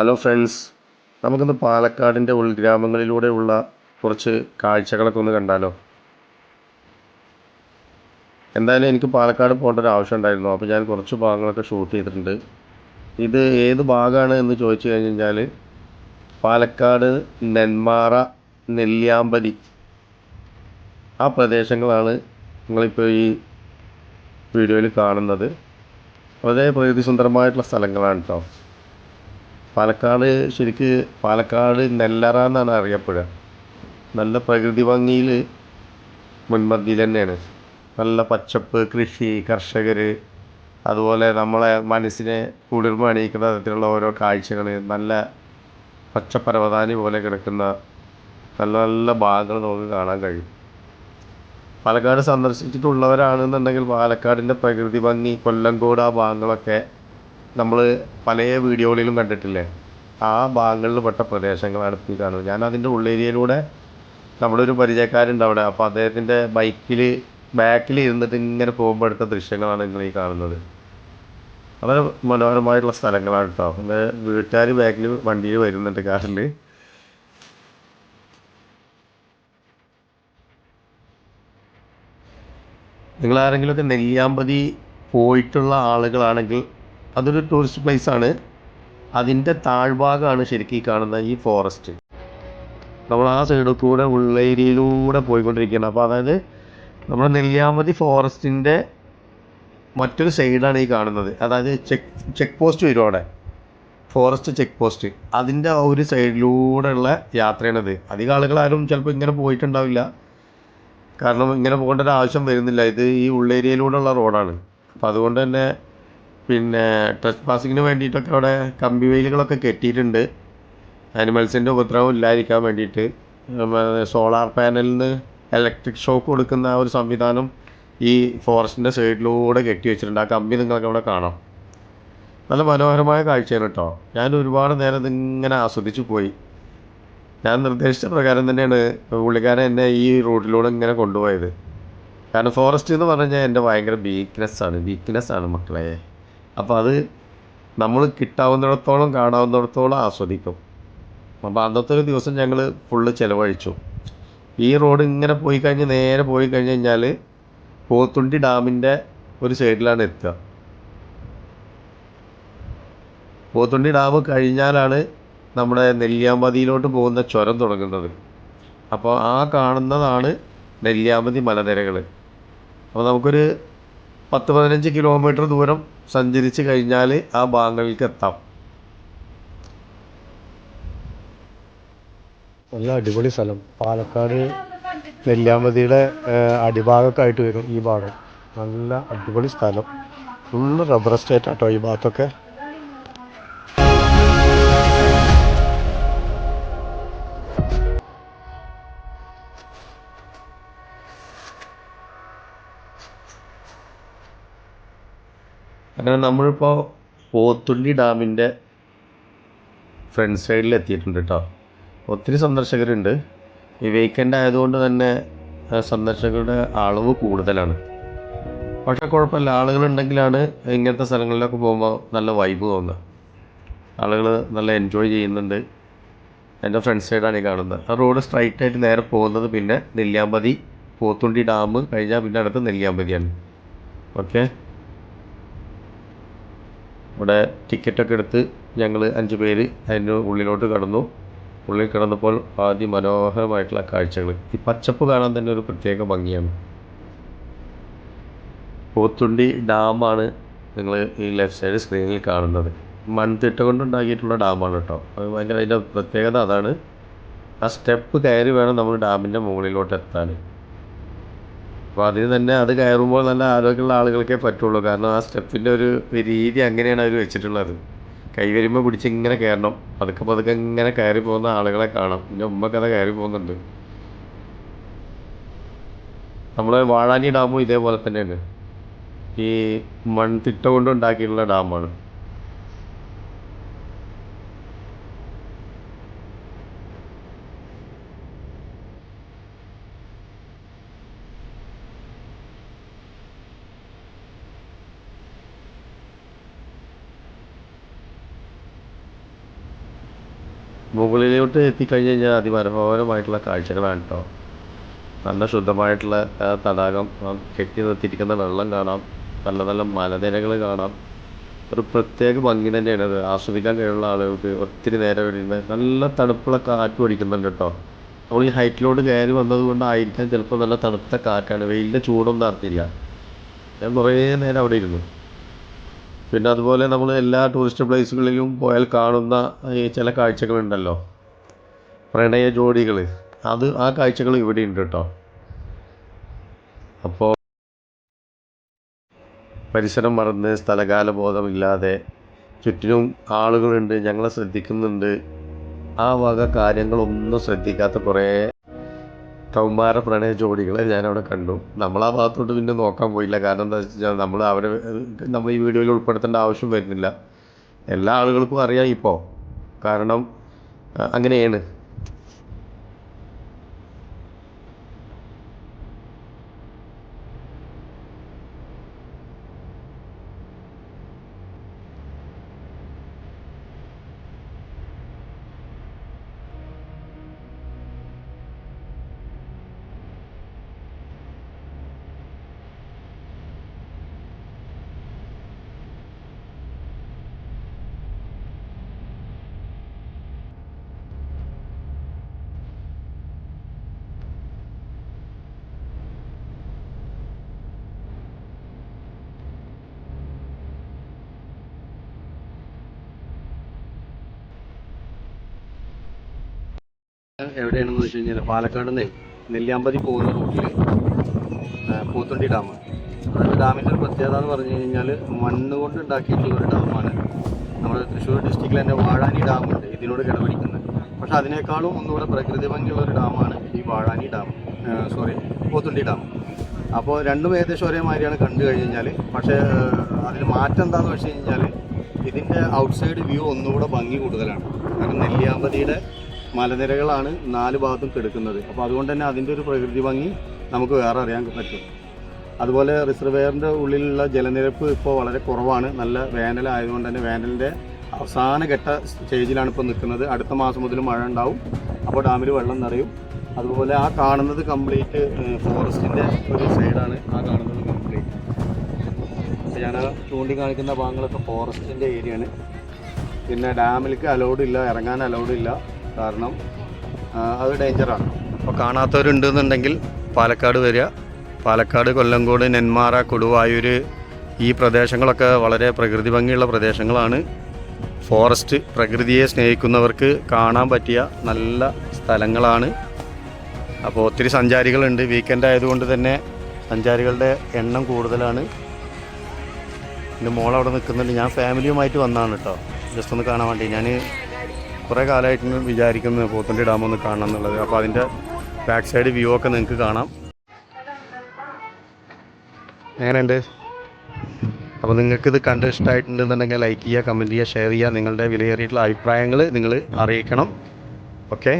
Hello friends നമുക്കിന്ന് പാലക്കാടിന്റെ ഉൾഗ്രാമങ്ങളിലൂടെയുള്ള കുറച്ച് കാഴ്ചകളൊക്കെ ഒന്ന് കണ്ടാലോ? എന്തായാലും എനിക്ക് പാലക്കാട് പോകേണ്ട ഒരു ആവശ്യം ഉണ്ടായിരുന്നു. അപ്പോൾ ഞാൻ കുറച്ച് ഭാഗങ്ങളൊക്കെ ഷൂട്ട് ചെയ്തിട്ടുണ്ട്. ഇത് ഏത് ഭാഗമാണ് എന്ന് ചോദിച്ചു കഴിഞ്ഞ് കഴിഞ്ഞാൽ പാലക്കാട് നെന്മാറ നെല്ലിയാമ്പതി ആ പ്രദേശങ്ങളാണ് നിങ്ങളിപ്പോൾ ഈ വീഡിയോയിൽ കാണുന്നത്. വളരെ പ്രകൃതി സുന്ദരമായിട്ടുള്ള സ്ഥലങ്ങളാണ് കേട്ടോ പാലക്കാട് ശരിക്ക് പാലക്കാട് നെല്ലറ എന്നാണ് അറിയപ്പെടുക. നല്ല പ്രകൃതി ഭംഗിയിൽ മുൻപന്തിയിൽ തന്നെയാണ്. നല്ല പച്ചപ്പ് കൃഷി കർഷകർ അതുപോലെ നമ്മളെ മനസ്സിനെ കുളിർമ അണിയിക്കുന്ന തരത്തിലുള്ള ഓരോ കാഴ്ചകൾ നല്ല പച്ചപ്പരവതാനി പോലെ കിടക്കുന്ന നല്ല നല്ല ഭാഗങ്ങൾ നമുക്ക് കാണാൻ കഴിയും. പാലക്കാട് സന്ദർശിച്ചിട്ടുള്ളവരാണെന്നുണ്ടെങ്കിൽ പാലക്കാടിന്റെ പ്രകൃതി ഭംഗി കൊല്ലങ്കോട് ആ ഭാഗങ്ങളൊക്കെ നമ്മൾ പല വീഡിയോകളിലും കണ്ടിട്ടില്ലേ? ആ ഭാഗങ്ങളിൽ പെട്ട പ്രദേശങ്ങളാണ് ഇപ്പോൾ ഈ കാണുന്നത്. ഞാൻ അതിന്റെ ഉള്ളേരിയയിലൂടെ നമ്മുടെ ഒരു പരിചയക്കാരുണ്ട് അവിടെ. അപ്പോൾ അദ്ദേഹത്തിന്റെ ബൈക്കിൽ ബാക്കിൽ ഇരുന്നിട്ട് ഇങ്ങനെ പോകുമ്പോൾ എടുത്ത ദൃശ്യങ്ങളാണ് നിങ്ങൾ ഈ കാണുന്നത്. വളരെ മനോഹരമായിട്ടുള്ള സ്ഥലങ്ങളാണ് കേട്ടോ. എന്റെ വീട്ടുകാർ ബാക്കിൽ വണ്ടിയിൽ വരുന്നുണ്ട് കാറിൽ നിങ്ങൾ ആരെങ്കിലുമൊക്കെ നെല്ലിയാമ്പതി പോയിട്ടുള്ള ആളുകളാണെങ്കിൽ അതൊരു ടൂറിസ്റ്റ് പ്ലേസ് ആണ്. അതിന്റെ താഴ്ഭാഗമാണ് ശരിക്കും ഈ കാണുന്ന ഈ ഫോറസ്റ്റ് നമ്മൾ ആ സൈഡിൽ കൂടെ ഉള്ളേരിയയിലൂടെ പോയിക്കൊണ്ടിരിക്കുകയാണ്. അപ്പോൾ അതായത് നമ്മുടെ നെല്ലിയാമ്പതി ഫോറസ്റ്റിന്റെ മറ്റൊരു സൈഡാണ് ഈ കാണുന്നത്. അതായത് ചെക്ക് ചെക്ക് പോസ്റ്റ് വരും അവിടെ. ഫോറസ്റ്റ് ചെക്ക് പോസ്റ്റ് അതിന്റെ ഒരു സൈഡിലൂടെയുള്ള യാത്രയാണിത്. അധികം ആളുകൾ ആരും ചിലപ്പോൾ ഇങ്ങനെ പോയിട്ടുണ്ടാവില്ല. കാരണം ഇങ്ങനെ പോകേണ്ട ഒരു ആവശ്യം വരുന്നില്ല. ഇത് ഈ ഉള്ളേരിയയിലൂടെയുള്ള റോഡാണ് അപ്പോൾ അതുകൊണ്ട് തന്നെ പിന്നെ ട്രെസ് പാസിങ്ങിന് വേണ്ടിയിട്ടൊക്കെ അവിടെ കമ്പി വേലികളൊക്കെ കെട്ടിയിട്ടുണ്ട്. ആനിമൽസിന്റെ ഉപദ്രവം ഇല്ലാതിരിക്കാൻ വേണ്ടിയിട്ട്. സോളാർ പാനലിൽ നിന്ന് ഇലക്ട്രിക് ഷോക്ക് കൊടുക്കുന്ന ആ ഒരു സംവിധാനം ഈ ഫോറസ്റ്റിന്റെ സൈഡിലൂടെ കെട്ടി വെച്ചിട്ടുണ്ട്. ആ കമ്പി നിങ്ങൾക്ക് അവിടെ കാണാം. നല്ല മനോഹരമായ കാഴ്ചയാണ് കേട്ടോ. ഞാൻ ഒരുപാട് നേരം ഇതിങ്ങനെ ആസ്വദിച്ചു പോയി. ഞാൻ നിർദ്ദേശിച്ച പ്രകാരം തന്നെയാണ് പുള്ളിക്കാരൻ എന്നെ ഈ റോഡിലൂടെ ഇങ്ങനെ കൊണ്ടുപോയത്. കാരണം ഫോറസ്റ്റ് എന്ന് പറഞ്ഞാൽ എന്റെ ഭയങ്കര വീക്ക്നെസ്സാണ് വീക്ക്നെസ്സാണ് മക്കളെ. അപ്പോൾ അത് നമ്മൾ കിട്ടാവുന്നിടത്തോളം കാണാവുന്നിടത്തോളം ആസ്വദിക്കും. അപ്പോൾ അന്നത്തെ ഒരു ദിവസം ഞങ്ങൾ ഫുള്ള് ചിലവഴിച്ചു. ഈ റോഡ് ഇങ്ങനെ പോയി കഴിഞ്ഞ് നേരെ പോയി കഴിഞ്ഞ് കഴിഞ്ഞാൽ പോത്തുണ്ടി ഡാമിന്റെ ഒരു സൈഡിലാണ് എത്തുക. പോത്തുണ്ടി ഡാം കഴിഞ്ഞാലാണ് നമ്മുടെ നെല്ലിയാമ്പതിയിലോട്ട് പോകുന്ന ചുരം തുടങ്ങുന്നത്. അപ്പോൾ ആ കാണുന്നതാണ് നെല്ലിയാമ്പതി മലനിരകൾ അപ്പോൾ നമുക്കൊരു പത്ത് പതിനഞ്ച് കിലോമീറ്റർ ദൂരം സഞ്ചരിച്ച് കഴിഞ്ഞാൽ ആ ഭാഗങ്ങളിലേക്ക് എത്താം. നല്ല അടിപൊളി സ്ഥലം. പാലക്കാട് നെല്ലിയാമ്പതിയുടെ അടിഭാഗമൊക്കെ ആയിട്ട് വരും ഈ ഭാഗം. നല്ല അടിപൊളി സ്ഥലം. ഫുള്ള് റബ്ബർ എസ്റ്റേറ്റ് ആട്ടോ ഈ ഭാഗത്തൊക്കെ. അങ്ങനെ നമ്മളിപ്പോൾ പോത്തുണ്ടി ഡാമിന്റെ ഫ്രണ്ട് സൈഡിൽ എത്തിയിട്ടുണ്ട് കേട്ടോ ഒത്തിരി സന്ദർശകരുണ്ട്. ഈ വീക്കെൻഡ് ആയതുകൊണ്ട് തന്നെ സന്ദർശകരുടെ അളവ് കൂടുതലാണ്. പക്ഷേ കുഴപ്പമില്ല. ആളുകളുണ്ടെങ്കിലാണ് ഇങ്ങനത്തെ സ്ഥലങ്ങളിലൊക്കെ പോകുമ്പോൾ നല്ല വൈബ് തോന്നുക. ആളുകൾ നല്ല എൻജോയ് ചെയ്യുന്നുണ്ട്. എന്റെ ഫ്രണ്ട് സൈഡാണ് ഈ കാണുന്നത്. ആ റോഡ് സ്ട്രൈറ്റ് ആയിട്ട് നേരെ പോകുന്നത് പിന്നെ നെല്ലിയാമ്പതി പോത്തുണ്ടി ഡാം കഴിഞ്ഞാൽ പിന്നെ അടുത്ത് നെല്ലിയാമ്പതിയാണ്. ഓക്കെ ഇവിടെ ടിക്കറ്റൊക്കെ എടുത്ത് ഞങ്ങൾ അഞ്ച് പേര് അതിന്റെ ഉള്ളിലോട്ട് കടന്നു. ഉള്ളിൽ കടന്നപ്പോൾ അതിമനോഹരമായിട്ടുള്ള കാഴ്ചകൾ ഈ പച്ചപ്പ് കാണാൻ തന്നെ ഒരു പ്രത്യേക ഭംഗിയാണ്. പോത്തുണ്ടി ഡാമാണ് നിങ്ങൾ ഈ ലെഫ്റ്റ് സൈഡ് സ്ക്രീനിൽ കാണുന്നത്. മൺതിട്ട കൊണ്ടുണ്ടാക്കിയിട്ടുള്ള ഡാമാണ് കേട്ടോ. അത് ഭയങ്കര അതിന്റെ പ്രത്യേകത അതാണ്. ആ സ്റ്റെപ്പ് കയറി വേണം നമ്മൾ ഡാമിന്റെ മുകളിലോട്ട് എത്താൻ അപ്പോൾ അതിൽ തന്നെ അത് കയറുമ്പോൾ നല്ല ആരോഗ്യമുള്ള ആളുകൾക്കേ പറ്റുള്ളൂ. കാരണം ആ സ്റ്റെപ്പിന്റെ ഒരു രീതി അങ്ങനെയാണ് അവർ വെച്ചിട്ടുള്ളത്. കൈ വരുമ്പോൾ പിടിച്ച് ഇങ്ങനെ കയറണം. പതുക്കെ പതുക്കെ ഇങ്ങനെ കയറി പോകുന്ന ആളുകളെ കാണാം. പിന്നെ അത് കയറി പോകുന്നുണ്ട്. നമ്മൾ വാഴാനി ഡാമും ഇതേപോലെ തന്നെയാണ്. ഈ മൺതിട്ട കൊണ്ട് ഉണ്ടാക്കിയിട്ടുള്ള ഡാമാണ്. മുകളിലോട്ട് എത്തിക്കഴിഞ്ഞ് കഴിഞ്ഞാൽ അതിമനോഹരമായിട്ടുള്ള കാഴ്ചകളാണ് കേട്ടോ നല്ല ശുദ്ധമായിട്ടുള്ള തടാകം കെട്ടി നിർത്തിയിരിക്കുന്ന വെള്ളം കാണാം. നല്ല നല്ല മലനിരകൾ കാണാം. ഒരു പ്രത്യേക ഭംഗി തന്നെയാണ് അത്. ആസ്വദിക്കാൻ കഴിവുള്ള ആളുകൾക്ക് ഒത്തിരി നേരം ഇരുന്ന് നല്ല തണുപ്പുള്ള കാറ്റ് അടിക്കുന്നുണ്ട് കേട്ടോ നമ്മൾ ഈ ഹൈറ്റിലോട്ട് കയറി വന്നത് കൊണ്ടായിരിക്കാം ചിലപ്പോൾ നല്ല തണുത്ത കാറ്റാണ്. വെയിലിന്റെ ചൂടൊന്നും അറിഞ്ഞില്ല ഞാൻ കുറേ നേരം അവിടെ ഇരുന്നു. പിന്നെ അതുപോലെ നമ്മൾ എല്ലാ ടൂറിസ്റ്റ് പ്ലേസുകളിലും പോയാൽ കാണുന്ന ഈ ചില കാഴ്ചകളുണ്ടല്ലോ. പ്രണയ ജോഡികൾ അത് ആ കാഴ്ചകൾ ഇവിടെ ഉണ്ട് കേട്ടോ അപ്പോൾ പരിസരം മറന്ന് സ്ഥലകാല ബോധമില്ലാതെ ചുറ്റിനും ആളുകളുണ്ട് ഞങ്ങളെ ശ്രദ്ധിക്കുന്നുണ്ട്. ആ വക കാര്യങ്ങളൊന്നും ശ്രദ്ധിക്കാത്ത കുറേ കൗമാര പ്രണയ ജോഡികളെ ഞാനവിടെ കണ്ടു. നമ്മൾ ആ ഭാഗത്തോട്ട് പിന്നെ നോക്കാൻ പോയില്ല. കാരണം എന്താ വെച്ചാൽ നമ്മൾ അവരെ നമ്മൾ ഈ വീഡിയോയിൽ ഉൾപ്പെടുത്തേണ്ട ആവശ്യം വരുന്നില്ല. എല്ലാ ആളുകൾക്കും അറിയാം ഇപ്പോൾ കാരണം അങ്ങനെയാണ്. എവിടെയാണെന്ന് വെച്ച് കഴിഞ്ഞാൽ പാലക്കാട് നിന്ന് നെല്ലിയാമ്പതി പോകുന്ന റൂട്ടിൽ പൂത്തുണ്ടി ഡാം അതായത് ഡാമിന്റെ ഒരു പ്രത്യേകത എന്ന് പറഞ്ഞു കഴിഞ്ഞാൽ മണ്ണ് കൊണ്ട് ഉണ്ടാക്കിയിട്ടുള്ള ഒരു ഡാമാണ്. നമ്മുടെ തൃശ്ശൂർ ഡിസ്ട്രിക്റ്റിൽ തന്നെ വാഴാനി ഡാം ഉണ്ട് ഇതിനോട് കിടപിടിക്കുന്നത് പക്ഷെ അതിനേക്കാളും ഒന്നുകൂടെ പ്രകൃതി ഭംഗിയുള്ള ഒരു ഡാമാണ് ഈ Vazhani dam sorry Pothundi dam. അപ്പോൾ രണ്ടും ഏകദേശം ഒരേ മാതിരിയാണ് കണ്ടു കഴിഞ്ഞാൽ പക്ഷേ അതിൽ മാറ്റം എന്താണെന്ന് വെച്ച് കഴിഞ്ഞാൽ ഇതിന്റെ ഔട്ട്സൈഡ് വ്യൂ ഒന്നുകൂടെ ഭംഗി കൂടുതലാണ്. കാരണം നെല്ലിയാമ്പതിയുടെ മലനിരകളാണ് നാല് ഭാഗത്തും കിടക്കുന്നത്. അപ്പോൾ അതുകൊണ്ട് തന്നെ അതിന്റെ ഒരു പ്രകൃതി ഭംഗി നമുക്ക് വേറെ അറിയാൻ പറ്റും. അതുപോലെ റിസർവെയറിന്റെ ഉള്ളിലുള്ള ജലനിരപ്പ് ഇപ്പോൾ വളരെ കുറവാണ്. നല്ല വേനലായതുകൊണ്ട് തന്നെ വേനലിന്റെ അവസാന ഘട്ട സ്റ്റേജിലാണ് ഇപ്പോൾ നിൽക്കുന്നത്. അടുത്ത മാസം മുതൽ മഴ ഉണ്ടാവും. അപ്പോൾ ഡാമിൽ വെള്ളം നിറയും. അതുപോലെ ആ കാണുന്നത് കംപ്ലീറ്റ് ഫോറസ്റ്റിന്റെ ഒരു സൈഡാണ് ആ കാണുന്നത് കംപ്ലീറ്റ്. ഞാൻ ചൂണ്ടിക്കാണിക്കുന്ന ഭാഗങ്ങളൊക്കെ ഫോറസ്റ്റിന്റെ ഏരിയയാണ്. പിന്നെ ഡാമിലേക്ക് അലൗഡ് ഇല്ല ഇറങ്ങാൻ അലൗഡ് ഇല്ല. കാരണം അത് ഡേഞ്ചറാണ്. അപ്പോൾ കാണാത്തവരുണ്ടെന്നുണ്ടെങ്കിൽ പാലക്കാട് വരിക. പാലക്കാട് കൊല്ലങ്കോട് നെന്മാറ കൊടുവായൂർ ഈ പ്രദേശങ്ങളൊക്കെ വളരെ പ്രകൃതി ഭംഗിയുള്ള പ്രദേശങ്ങളാണ്. ഫോറസ്റ്റ് പ്രകൃതിയെ സ്നേഹിക്കുന്നവർക്ക് കാണാൻ പറ്റിയ നല്ല സ്ഥലങ്ങളാണ്. അപ്പോൾ ഒത്തിരി സഞ്ചാരികളുണ്ട്. വീക്കെൻഡ് ആയതുകൊണ്ട് തന്നെ സഞ്ചാരികളുടെ എണ്ണം കൂടുതലാണ്. എന്റെ മോൾ അവിടെ നിൽക്കുന്നുണ്ട് ഞാൻ ഫാമിലിയുമായിട്ട് വന്നതാണ് കേട്ടോ. ജസ്റ്റ് ഒന്ന് കാണാൻ വേണ്ടി. ഞാൻ കുറേ കാലമായിട്ട് വിചാരിക്കുന്നത് പോത്തുണ്ടി ഡാം ഒന്ന് കാണണം എന്നുള്ളത്. അപ്പോൾ അതിന്റെ ബാക്ക് സൈഡ് വ്യൂ ഒക്കെ നിങ്ങൾക്ക് കാണാം. എങ്ങനെയുണ്ട്? അപ്പോൾ നിങ്ങൾക്കിത് കണ്ട് ഇഷ്ടമായിട്ടുണ്ടെന്നുണ്ടെങ്കിൽ ലൈക്ക് ചെയ്യുക കമന്റ് ചെയ്യുക ഷെയർ ചെയ്യുക. നിങ്ങളുടെ വിലയേറിയിട്ടുള്ള അഭിപ്രായങ്ങൾ നിങ്ങൾ അറിയിക്കണം. ഓക്കെ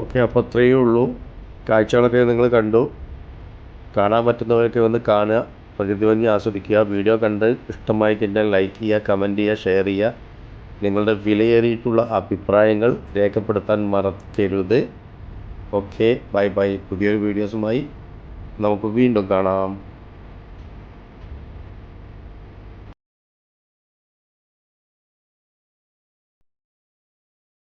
ഓക്കെ അപ്പോൾ അത്രയേ ഉള്ളൂ. കാഴ്ചകളൊക്കെ നിങ്ങൾ കണ്ടു. കാണാൻ പറ്റുന്നവരൊക്കെ വന്ന് കാണുക. പ്രകൃതി ഭംഗി ആസ്വദിക്കുക. വീഡിയോ കണ്ട് ഇഷ്ടമായി കഴിഞ്ഞാൽ ലൈക്ക് ചെയ്യുക കമന്റ് ചെയ്യുക ഷെയർ ചെയ്യുക. നിങ്ങളുടെ വിലയേറിയിട്ടുള്ള അഭിപ്രായങ്ങൾ രേഖപ്പെടുത്താൻ മറക്കരുത്. ഓക്കെ ബൈ ബൈ പുതിയൊരു വീഡിയോസുമായി നമുക്ക് വീണ്ടും കാണാം.